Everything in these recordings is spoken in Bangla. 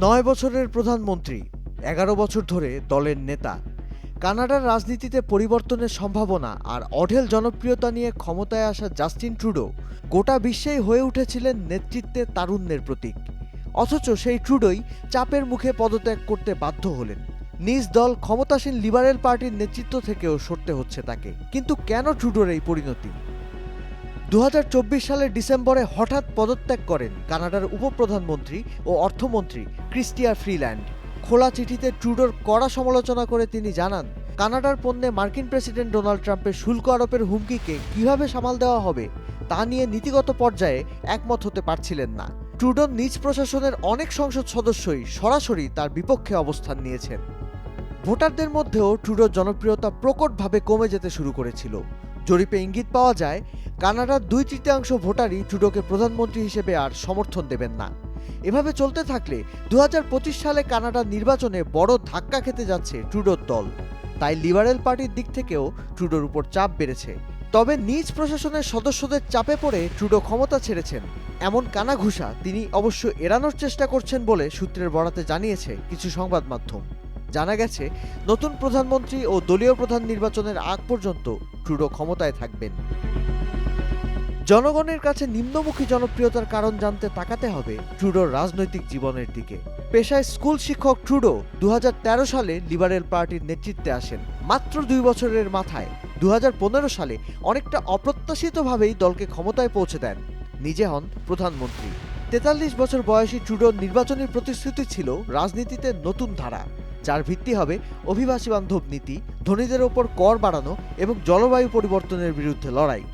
নয় বছরের প্রধানমন্ত্রী, এগারো বছর ধরে দলের নেতা। কানাডার রাজনীতিতে পরিবর্তনের সম্ভাবনা আর অঢেল জনপ্রিয়তা নিয়ে ক্ষমতায় আসা জাস্টিন ট্রুডো গোটা বিশ্বেই হয়ে উঠেছিলেন নেতৃত্বে তারুণ্যের প্রতীক। অথচ সেই ট্রুডোই চাপের মুখে পদত্যাগ করতে বাধ্য হলেন। নিজ দল ক্ষমতাসীন লিবারেল পার্টির নেতৃত্ব থেকেও সরতে হচ্ছে তাকে। কিন্তু কেন ট্রুডোর এই পরিণতি? দু হাজার চব্বিশ সালের ডিসেম্বরে হঠাৎ পদত্যাগ করেন কানাডার উপপ্রধানমন্ত্রী ও অর্থমন্ত্রী ক্রিস্টিয়ার ফ্রিল্যান্ড। খোলা চিঠিতে ট্রুডোর কড়া সমালোচনা করে তিনি জানান, কানাডার পণ্যে মার্কিন প্রেসিডেন্ট ডোনাল্ড ট্রাম্পের শুল্ক আরোপের হুমকিকে কীভাবে সামাল দেওয়া হবে তা নিয়ে নীতিগত পর্যায়ে একমত হতে পারছিলেন না। ট্রুডোর নিজ প্রশাসনের অনেক সংসদ সদস্যই সরাসরি তার বিপক্ষে অবস্থান নিয়েছেন। ভোটারদের মধ্যেও ট্রুডোর জনপ্রিয়তা প্রকটভাবে কমে যেতে শুরু করেছিল। জরিপে ইঙ্গিত পাওয়া যায়, কানাডার দুই তৃতীয়াংশ ভোটারই ট্রুডোকে প্রধানমন্ত্রী হিসেবে আর সমর্থন দেবেন না। এভাবে চলতে থাকলে দু হাজার পঁচিশ সালে কানাডার নির্বাচনে বড় ধাক্কা খেতে যাচ্ছে ট্রুডোর দল। তাই লিবারেল পার্টির দিক থেকেও ট্রুডোর উপর চাপ বেড়েছে। তবে নিজ প্রশাসনের সদস্যদের চাপে পড়ে ট্রুডো ক্ষমতা ছেড়েছেন। এমন কানাঘুষা তিনি অবশ্য এড়ানোর চেষ্টা করছেন বলে সূত্রের বরাতে জানিয়েছে কিছু সংবাদ মাধ্যম। জানা গেছে, নতুন প্রধানমন্ত্রী ও দলীয় প্রধান নির্বাচনের আগ পর্যন্ত ট্রুডো ক্ষমতায় থাকবেন। জনগণের কাছে নিম্নমুখী জনপ্রিয়তার কারণ জানতে তাকাতে হবে ট্রুডোর রাজনৈতিক জীবনের দিকে। পেশায় স্কুল শিক্ষক ট্রুডো দু হাজার তেরো সালে লিবারেল পার্টির নেতৃত্বে আসেন। মাত্র দুই বছরের মাথায় দু হাজার পনেরো সালে অনেকটা অপ্রত্যাশিতভাবেই দলকে ক্ষমতায় পৌঁছে দেন। নিজে হন প্রধানমন্ত্রী। তেতাল্লিশ বছর বয়সী ট্রুডোর নির্বাচনী প্রতিশ্রুতি ছিল রাজনীতিতে নতুন ধারা। যার ভিত্তি হবে অভিবাসী বান্ধব নীতি, ধনীদের ওপর কর বাড়ানো এবং জলবায়ু পরিবর্তনের বিরুদ্ধে লড়াই।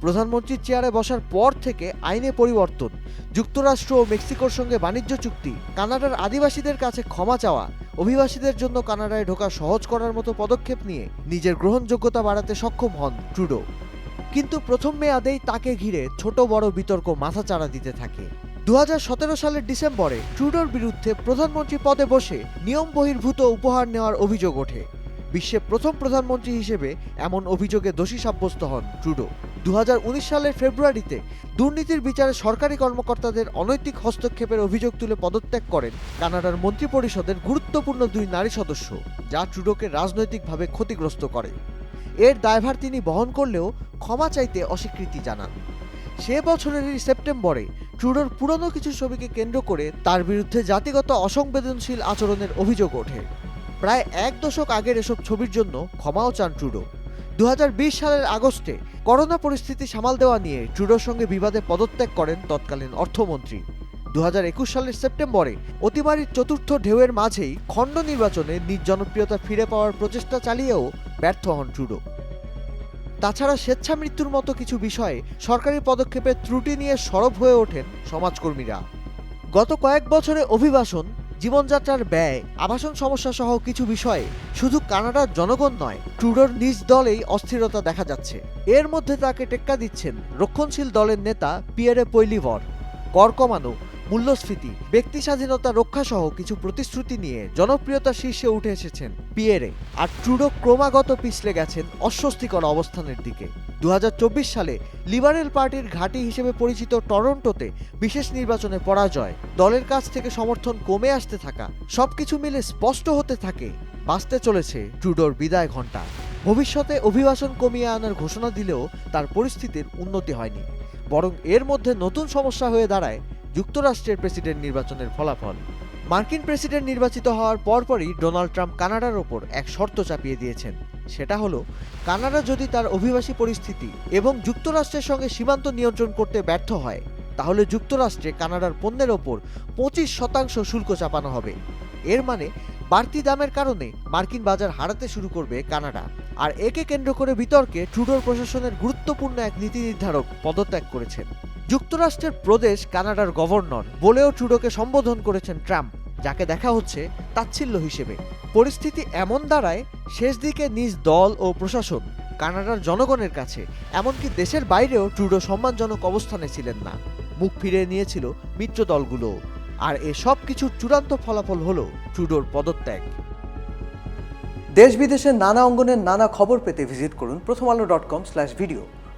প্রধানমন্ত্রীর চেয়ারে বসার পর থেকে আইনে পরিবর্তন, যুক্তরাষ্ট্র ও মেক্সিকোর সঙ্গে বাণিজ্য চুক্তি, কানাডার আদিবাসীদের কাছে ক্ষমা চাওয়া, অভিবাসীদের জন্য কানাডায় ঢোকা সহজ করার মতো পদক্ষেপ নিয়ে নিজের গ্রহণযোগ্যতা বাড়াতে সক্ষম হন ট্রুডো। কিন্তু প্রথম মেয়াদেই তাকে ঘিরে ছোট বড় বিতর্ক মাথাচাড়া দিতে থাকে। দু হাজার সতেরো সালের ডিসেম্বরে ট্রুডোর বিরুদ্ধে প্রধানমন্ত্রী পদে বসে নিয়ম বহির্ভূত উপহার নেওয়ার অভিযোগ ওঠে। বিশ্বের প্রথম প্রধানমন্ত্রী হিসেবে এমন অভিযোগে দোষী সাব্যস্ত হন ট্রুডো। দুহাজার উনিশ সালের ফেব্রুয়ারিতে দুর্নীতির বিচারে সরকারি কর্মকর্তাদের অনৈতিক হস্তক্ষেপের অভিযোগ তুলে পদত্যাগ করেন কানাডার মন্ত্রিপরিষদের গুরুত্বপূর্ণ দুই নারী সদস্য, যা ট্রুডোকে রাজনৈতিকভাবে ক্ষতিগ্রস্ত করে। এর দায়ভার তিনি বহন করলেও ক্ষমা চাইতে অস্বীকৃতি জানান। সে বছরেরই সেপ্টেম্বরে ট্রুডোর পুরনো কিছু ছবিকে কেন্দ্র করে তার বিরুদ্ধে জাতিগত অসংবেদনশীল আচরণের অভিযোগ ওঠে। প্রায় এক দশক আগের এসব ছবির জন্য ক্ষমাও চান ট্রুডো। দু হাজার বিশ সালের আগস্টে করোনা পরিস্থিতি সামাল দেওয়া নিয়ে ট্রুডোর সঙ্গে বিবাদে পদত্যাগ করেন তৎকালীন অর্থমন্ত্রী। দু হাজার একুশ সালের সেপ্টেম্বরে অতিমারির চতুর্থ ঢেউয়ের মাঝেই খণ্ড নির্বাচনে নিজ জনপ্রিয়তা ফিরে পাওয়ার প্রচেষ্টা চালিয়েও ব্যর্থ হন ট্রুডো। তাছাড়া স্বেচ্ছা মৃত্যুর মতো কিছু বিষয়ে সরকারি পদক্ষেপের ত্রুটি নিয়ে সরব হয়ে ওঠেন সমাজকর্মীরা। গত কয়েক বছরে অভিবাসন, জীবনযাত্রার ব্যয়, আবাসন সমস্যা সহ কিছু বিষয়ে শুধু কানাডার জনগণ নয়, ট্রুডোর নিজ দলেই অস্থিরতা দেখা যাচ্ছে। এর মধ্যে তাকে টেক্কা দিচ্ছেন রক্ষণশীল দলের নেতা পিয়ারে পৈলিভর। কর কমানো মূল্যস্ফীতি, ব্যক্তি স্বাধীনতা রক্ষা সহ কিছু প্রতিশ্রুতি নিয়ে জনপ্রিয়তার শীর্ষে উঠে এসেছেন পিয়েরে আর ট্রুডো ক্রমাগত পিছলে গেছেন অস্বস্তিকর অবস্থানের দিকে। দুহাজার চব্বিশ সালে লিবারেল পার্টির ঘাঁটি হিসেবে পরিচিত টরন্টোতে বিশেষ নির্বাচনে পরাজয়, দলের কাছ থেকে সমর্থন কমে আসতে থাকা, সবকিছু মিলে স্পষ্ট হতে থাকে, বাঁচতে চলেছে ট্রুডোর বিদায় ঘণ্টা। ভবিষ্যতে অভিবাসন কমিয়ে আনার ঘোষণা দিলেও তার পরিস্থিতির উন্নতি হয়নি, বরং এর মধ্যে নতুন সমস্যা হয়ে দাঁড়ায় যুক্তরাষ্ট্রের প্রেসিডেন্ট নির্বাচনের ফলাফল। মার্কিন প্রেসিডেন্ট নির্বাচিত হওয়ার পরপরই ডোনাল্ড ট্রাম্প কানাডার ওপর এক শর্ত চাপিয়ে দিয়েছেন। সেটা হলো, কানাডা যদি তার অভিবাসী পরিস্থিতি এবং যুক্তরাষ্ট্রের সঙ্গে সীমান্ত নিয়ন্ত্রণ করতে ব্যর্থ হয়, তাহলে যুক্তরাষ্ট্রে কানাডার পণ্যের ওপর পঁচিশ শতাংশ শুল্ক চাপানো হবে। এর মানে বাড়তি দামের কারণে মার্কিন বাজার হারাতে শুরু করবে কানাডা। আর একে কেন্দ্র করে বিতর্কে ট্রুডোর প্রশাসনের গুরুত্বপূর্ণ এক নীতি নির্ধারক পদত্যাগ করেছেন। যুক্তরাষ্ট্রের প্রদেশ কানাডার গভর্নর বলেও ট্রুডোকে সম্বোধন করেছেন ট্রাম্প, যাকে দেখা হচ্ছে তাচ্ছিল্য হিসেবে। পরিস্থিতি এমন দাঁড়ায়, শেষ দিকে নিজ দল ও প্রশাসন, কানাডার জনগণের কাছে, এমনকি দেশের বাইরেও ট্রুডো সম্মানজনক অবস্থানে ছিলেন না। মুখ ফিরে নিয়েছিল মিত্র দলগুলো। আর এ সব কিছুর চূড়ান্ত ফলাফল হল ট্রুডোর পদত্যাগ। দেশ বিদেশের নানা অঙ্গনের নানা খবর পেতে ভিজিট করুন Prothom Alo dot com slash video